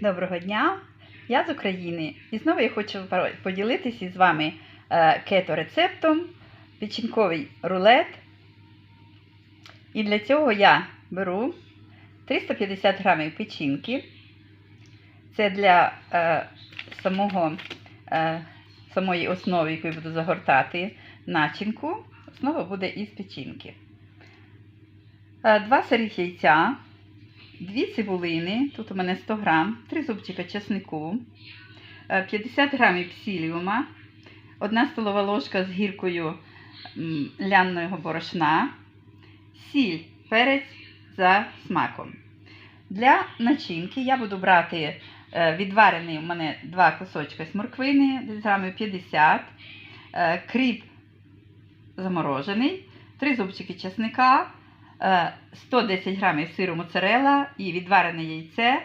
Доброго дня! Я з України і знову я хочу поділитися із вами е, кето-рецептом печінковий рулет. І для цього я беру 350 грамів печінки. Це для е, самого, е, самої основи, яку я буду загортати начинку. Основа буде із печінки. Е, Два сирих яйця, Дві цибулини, тут у мене 100 грам, 3 зубчика чеснику, е, 50 грамів псіліума, 1 столова ложка з гіркою лянного борошна, сіль, перець за смаком. Для начинки я буду брати е, відварений у мене 2 кусочки сморквини, десь грамів 50, е, кріп заморожений, 3 зубчики чесника, е, 110 грамів сиру моцарелла і відварене яйце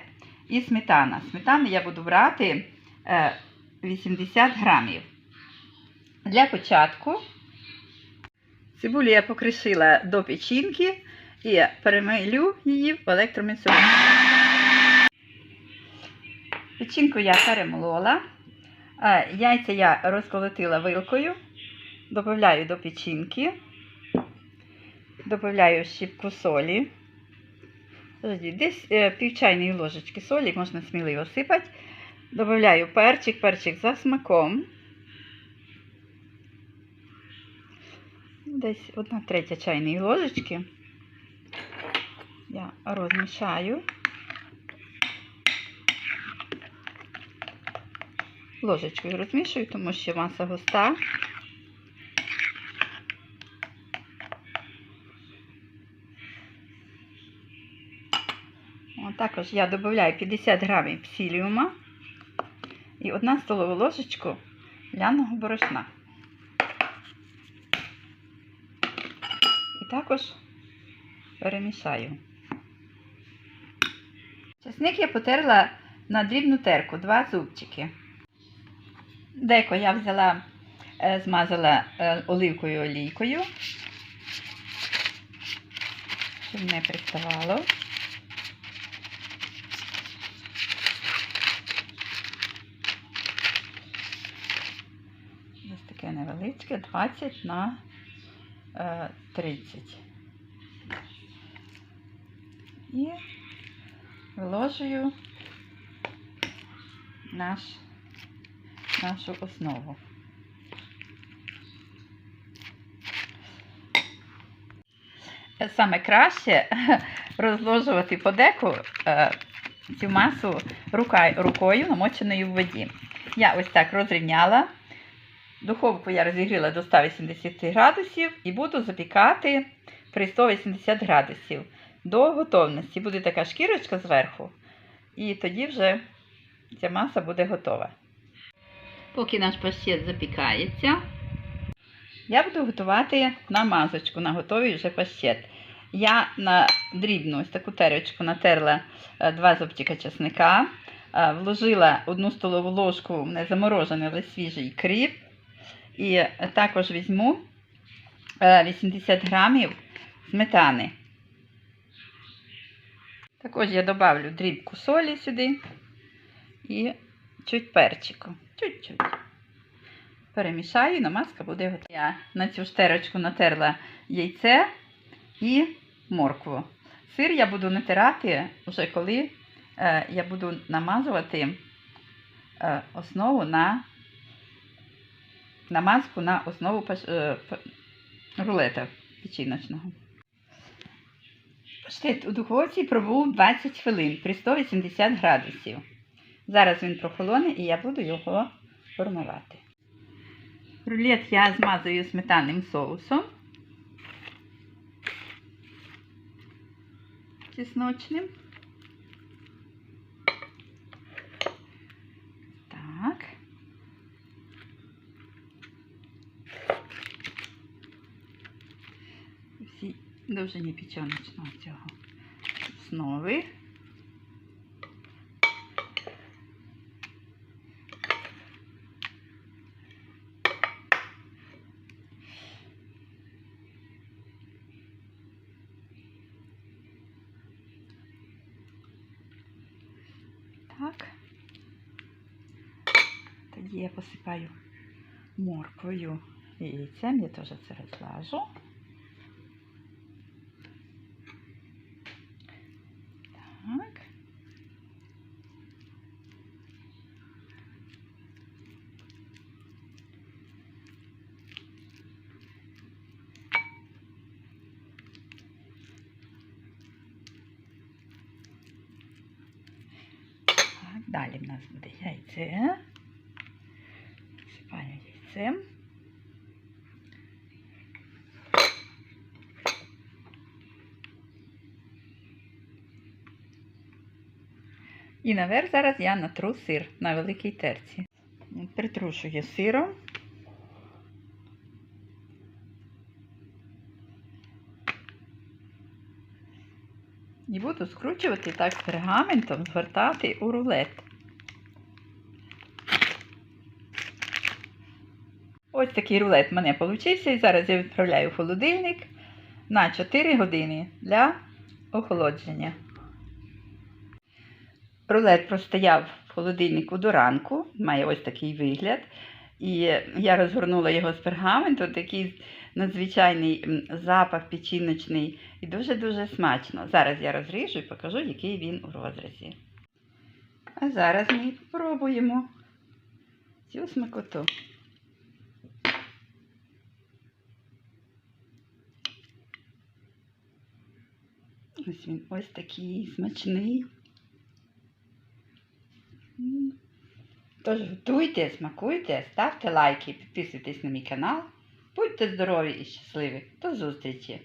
і сметана. Сметани я буду брати е, 80 грамів. Для початку цибулю я покришила до печінки і перемилю її в електромісові. Печінку я перемолола. Е, Яйця я розколотила вилкою, додаю до печінки. Добавляю щіпку солі. Десь е, пів чайної ложечки солі, можна сміливо сипати. Добавляю перчик, перчик за смаком. Десь одна третя чайної ложечки. Я розмішаю. Ложечкою розмішую, тому що маса густа. Також я додаю 50 грамів псиліума і 1 столову ложечку ляного борошна. І також перемішаю. Чесник я потерла на дрібну терку, 2 зубчики. Деко я взяла, е, змазала е, оливкою олійкою, щоб не приставало. Ось таке невеличке, 20 на е, 30. І виложую наш, нашу основу. Е, Саме краще розложувати по деку е, цю масу рукою, намоченою в воді. Я ось так розрівняла. Духовку я розігріла до 180 градусів і буду запікати при 180 градусів до готовності. Буде така шкірочка зверху, і тоді вже ця маса буде готова. Поки наш паштет запікається, я буду готувати намазочку на готовий вже паштет. Я на дрібну ось таку терочку натерла е, два зубчика чесника, е, вложила одну столову ложку не заморожений, але свіжий кріп. І також візьму е, 80 грамів сметани. Також я добавлю дрібку солі сюди і чуть перчику. Чуть-чуть. Перемішаю, намазка буде готова. Я на цю штерочку натерла яйце і моркву. Сир я буду натирати вже коли е, я буду намазувати е, основу на намазку на основу е, рулета печіночного. Паштет у духовці пробув 20 хвилин при 180 градусів. Зараз він прохолоне і я буду його формувати. Рулет я змазую сметанним соусом. Чесночним. Так. Всі довжині печіночного цього основи. Так. Тоді я посипаю морквою і яйцем. Я теж це розлажу. Так. Так, далі в нас буде яйце. Сипаємо яйцем. І наверх зараз я натру сир на великій терці. Притрушую сиром. І буду скручувати так пергаментом, згортати у рулет. Ось такий рулет в мене вийшов. І зараз я відправляю в холодильник на 4 години для охолодження. Рулет простояв в холодильнику до ранку, має ось такий вигляд. І я розгорнула його з пергаменту, такий надзвичайний запах печіночний і дуже-дуже смачно. Зараз я розріжу і покажу, який він у розрізі. А зараз ми спробуємо цю смакоту. Ось він ось такий смачний. Тож готуйте, смакуйте, ставте лайки, підписуйтесь на мій канал. Будьте здорові і щасливі. До зустрічі!